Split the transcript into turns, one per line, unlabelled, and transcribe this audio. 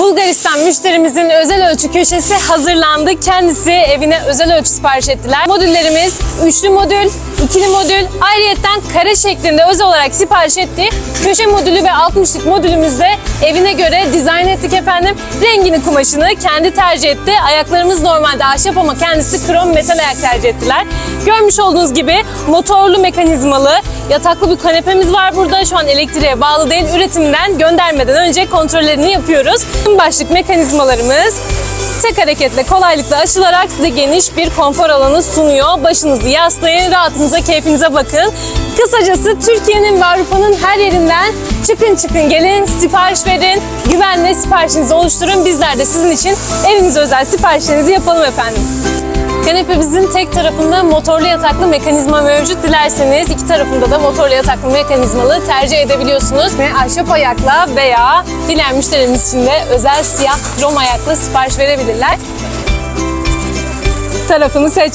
Bulgaristan müşterimizin özel ölçü köşesi hazırlandı. Kendisi evine özel ölçü sipariş ettiler. Modüllerimiz üçlü modül, ikili modül, ayrıyetten kare şeklinde özel olarak sipariş ettiği köşe modülü ve 60'lık modülümüzde evine göre dizayn ettik efendim. Rengini, kumaşını kendi tercih etti. Ayaklarımız normalde ahşap ama kendisi krom metal ayak tercih ettiler. Görmüş olduğunuz gibi motorlu mekanizmalı yataklı bir kanepemiz var burada. Şu an elektriğe bağlı değil. Üretimden göndermeden önce kontrollerini yapıyoruz. Tüm başlık mekanizmalarımız tek hareketle kolaylıkla açılarak size geniş bir konfor alanı sunuyor. Başınızı yaslayın, rahatınıza, keyfinize bakın. Kısacası Türkiye'nin ve Avrupa'nın her yerinden çıkın çıkın gelin, sipariş verin, güvenle siparişinizi oluşturun. Bizler de sizin için evinize özel siparişlerinizi yapalım efendim. Kanepemizin tek tarafında motorlu yataklı mekanizma mevcut. Dilerseniz iki tarafında da motorlu yataklı mekanizmalı tercih edebiliyorsunuz. Ve ahşap ayakla veya dileyen müşterimiz için de özel siyah krom ayakla sipariş verebilirler. Tarafını seç.